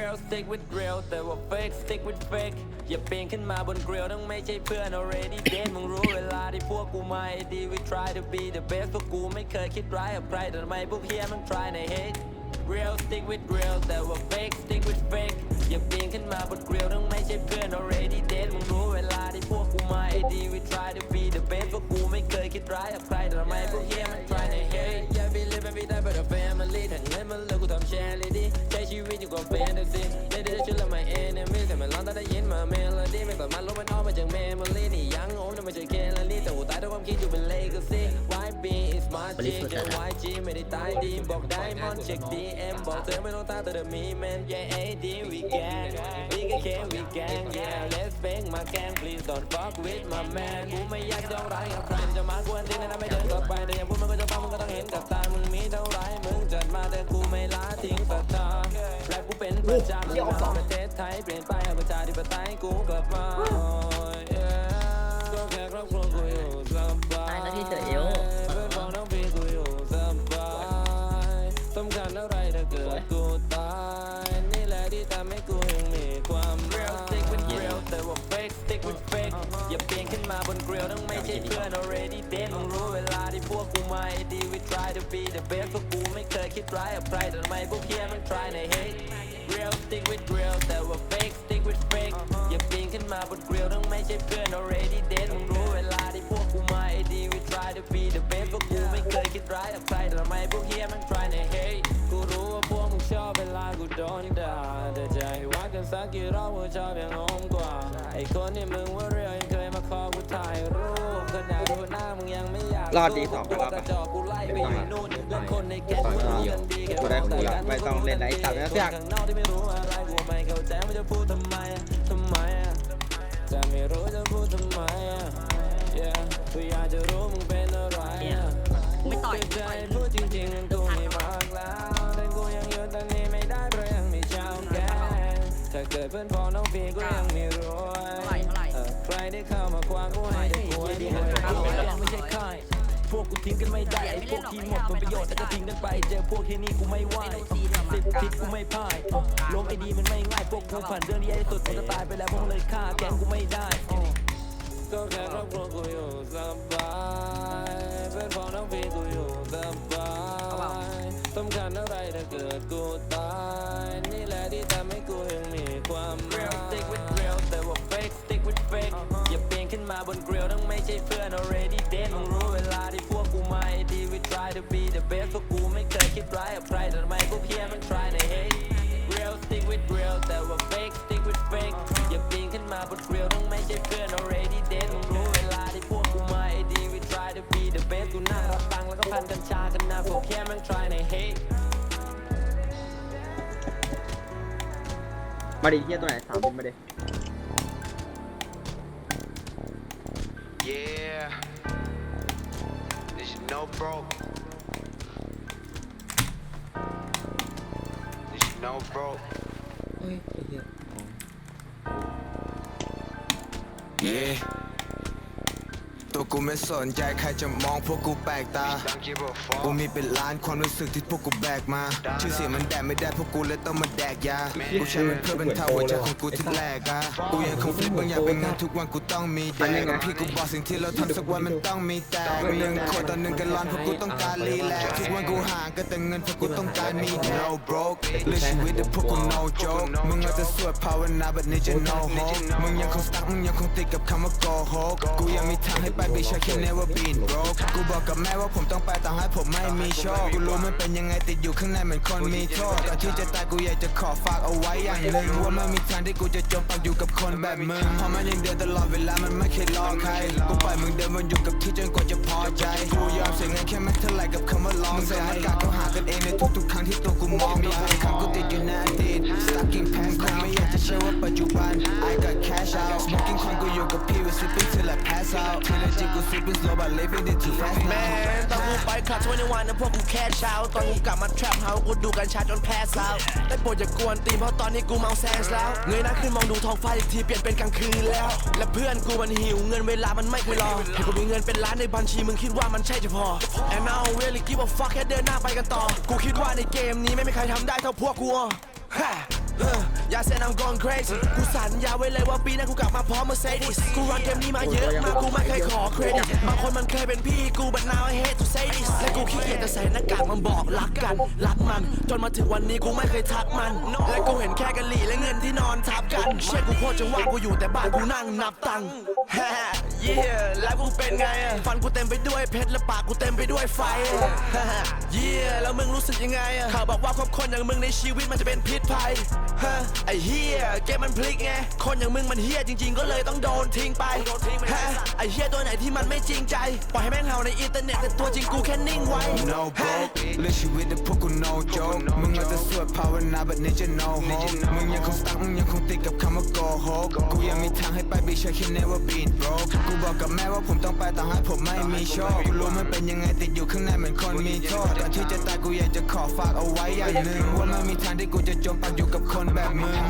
real stick with real แต่ว่า fake stick with fake อย่าเปลี่ยนขึ้นมาบนเกลียวต้องไม่ใช่เพื่อน already dead มึงรู้เวลาที่พวกกูมาไอ้ดี we try to be the best พวกกูไม่เคยคิดร้ายกับใครแต่ทำไมพวกเฮียมัน try ใน hate real stick with real แต่ว่า fake stick with fake อย่าเปลี่ยนขึ้นมาบนเกลียวต้องไม่ใช่เพื่อน already dead มึงรู้เวลาที่พวกกูมาไอ้ดี we try to be the best พวกกูไม่เคยคิดร้ายกับใครแต่ทำไมพวกเฮียมัน try ใน hate yeah we live every day for the family ถ้าเงิ กูตายด้วยความคิดอยู่เป็น legacy YB is my G แค่ YG ไม่ได้ตายดีบอกได้มอนเช็ค DM บอกเธอไม่ต้องตามแต่เธอมี man yeah AD we gang we can can we gang yeah let's bang my gang please don't fuck with my man กูไม่อยากจองร้ายกับใครจะมากวนที่นั่นไม่เดินกลับไปแต่อยังพูดมันก็จะฟังมึงก็ต้องเห็นกับตามึงมีเท่าไรมึงจัดมาแต่กูไม่ละทิ้งศรัทธาแรปกูเป็นประจำอยู่ในประเทศไทยเปลี่ยนไปเอาประชาธิปไตยกูกลับมา นขึ้นมาบนเกลียวต้องไม่ใช่เพื่อน already dead มึงรู้เวลาที่พวกกูมาไอ้ดี we try to be the best พวกกูไม่เคยคิดร้ายกับใครแต่ทำไมพวกเฮียมัน try ใน hate real stick with real แต่ว่า fake stick with fake อย่าเปลี่ยนขึ้นมาบนเกลียวต้องไม่ใช่เพื่อน already dead มึงรู้เวลาที่พวกกูมาไอ้ดี we try to be the best พวกกูไม่เคยคิดร้ายกับใครแต่ทำไมพวกเฮียมัน try ใน hate กูรู้ว่าพวกมึงชอบเวลากูโดนด่าแต่ใจว่ากันสักกี่รอบกูชอบอย่างงงกว่าไอคนที่มึงว่า รอดดีสองตัวรอบกปะระจอกกูไล่ไปอยู่นู่นเพื่อนคนในแก๊งต่อยกูมารู้เดียวกันดีแค่กูได้ครูละไม่ต้องเล่นไอ้ตับแล้วเสียกข้างนอกที่ไม่รู้อะไรกูไม่เข้าใจว่าจะพูดทำไมอะทำไมอะจะไม่รู้จะพูดทำไมอะ yeah กูอยากจะรู้มึงเป็นอะไรอะไม่ต่อยใจไม่ต่อยพูดจริงๆมันกูไม่บอกแล้วแต่กูยังอยู่ตอนนี้ไม่ได้เพราะยังไม่เจ้าแกถ้าเกิดเพื่อนพ้องน้องพี่กูยัง ทิ้งกันไม่ได้ไอ้พวกที่หมดผลประโยชน์แล้วก็ทิ้งกันไป เจอพวกที่นี่กูไม่ไหวสิบทิศกูไม่พ่ายล้มไอ้ดีมันไม่ง่ายพวกกูผ่านเรื่องที่ไอ้สุดมันจะตายไปแล้วพวกเลยฆ่าแกงกูไม่ได้ก็แค่ครอบครัวกูอยู่สบายเพื่อนพองน้องพี่กูอยู่สบายสำคัญอะไรถ้าเกิดกูตายนี่แหละที่ทำให้กูยังมีความหมาย stick with real แต่ว่า fake stick with fake อย่าเปลี่ยนขึ้นมาบนเกลียวต้องไม่ใช่เพื่อน already dead มึงรู้ากันนะพวกแค่มัน try ใน hate มาดิเฮียตัวไหนสามบินมาดิ Yeah. This is no broke. This is no broke. เฮ้ยไอ้เฮีย Yeah ตัวกูไม่สนใจใครจะมองพวกกูแปลกตา Don't give a กู fuck. มีเป็นล้านความรู้สึกที่พวกกูแบกมา ชื่อเสียงมันแดกไม่ได้พวกกูเลยต้องมาแดกยา กูใช้มันเพื่อบรรเทาหัวใจของกูที่แรกอะกูยังคงฟิตบางอย่างเป็นงานทุกวันกูต้องมีแดกกับพี่กูบอกสิ่งที่เราทำสักวันมันต้องมีแตกหนึ่งคนต่อหนึ่งกันร้อนเพราะกูต้องการรีแลกซ์ทุกวันกูห่างกันแต่เงินเพราะกูต้องการมี no broke เลือกชีวิตแต่พวกกู no joke มึงอาจจะสวดภาวนาแบบนี้จะ no hope มึงยังคงสตั๊กมึงยังคงติดกับคำว่าโกหกกูยังมีทางให้ไปบิช I can never been broke กูบอกกับแม่ว่าผมต้องไปต่อให้ผมไม่มีโชคกูรู้มันเป็นยังไงติดอยู่ข้างในเหมือนคนมีโทษก่อนที่จะตายกูอยากจะขอฝากเอาไว้อย่างหนึ่งว่าไม่มีทางที่กูจะจมปักอยู่กับคนแบบมึงเพราะมันยังเดินตลอดเวลามันไม่เคยรอใครกูปล่อยมึงเดินวนอยู่กับที่จนกว่าจะพอใจกูยอมเสียเงินแค่ไม่เท่าไหร่กับคำว่าลองใจมึงใส่หน้ากากเขาหากันเองในทุกๆครั้งที่ตัวกูมองมีบางครั้งกูติดอยู่ในอดีต stuck in past คงไม่อยากจะเชื่อว่าปัจจุบัน I got cash out smoking ควันกูอยู่กับพี่ we sipping till I pass out ที่ในจิตกู sipping slow but living it too fast แม now นตอนกูไปคลับ21วันนะพวกกูแค่เช้า ตอนกูกลับมา trap house กูดูกัญชาจนแพ้ซาวได้โปรดอย่ากวนตีนเพราะตอนนี้กูเมาแซงแล้ว เงยหน้าขึ้นมองดูท้องฟ้าอีกทีเปลี่ยนเป็นกลางคืนแล้ว และเพื่อนกูมันหิวเงินเวลามันไม่เคยรอให้กูมีเงินเป็นล้านในบัญชีมึงคิดว่ามันใช่จะพอ And now really give a fuck แค่เดินหน้าไปกันต่อ กูคิดว่าในเกมนี้ไม่มีใครทำได้เท่าพวกกูอะ ย่าเซน I'm going crazy กูสัญญาไว้เลยว่าปีหน้ากูกลับมาพร้อม Mercedes กูรันเกมนี้มาเยอะมากกูไม่เคยขอเครดิตบางคนมันเคยเป็นพี่กู but now I hate to say this และกูขี้เกียจจะใส่หน้ากากมันบอกรักกัน รักมัน จนมาถึงวันนี้กูไม่เคยทักมัน และกูเห็นแค่กะหรี่และเงินที่นอนทับกัน เชื่อกูโคตรจะว่ากูอยู่แต่บ้านกูนั่งนับตังค์ฮ่าเย่แล้วกูเป็นไงอะฟันกูเต็มไปด้วยเพชรและปากกูเต็มไปด้วยไฟฮ่าเย่แล้วมึงรู้สึกยังไงอะเขาบอกว่าคบคนอย่างมึงในชีวิตมันจะเป็นพิษภัย ฮะไอ้เฮียเกมมันพลิกไง คนอย่างมึงมันเฮียจริง ๆ ก็เลยต้องโดนทิ้งไปฮะไอ้เฮียตัวไหนที่มันไม่จริงใจ ปล่อยให้แม่งเห่าในอินเทอร์เน็ตแต่ตัวจริงกูแค่นิ่งไว้ no bro เลือกชีวิตแต่พวกกู no joke มึงเอาแต่สวดภาวนาแบบนี้จะ no hope มึงยังคง stuck มึงยังคงติดกับคำว่า go home กูยังมีทางให้ไป bitch I can never be broke กูบอกกับแม่ว่าผมต้องไปต่างให้ผมไม่มีโชคกูรู้มันเป็นยังไงติดอยู่ข้างในเหมือนคนมีโทษก่อนที่จะตายกูอยากจะขอฝากเอาไว้อย่างหนึ่งว่าไม่มีทางที่กูจะจมปักอยู่กับคนแบบมึง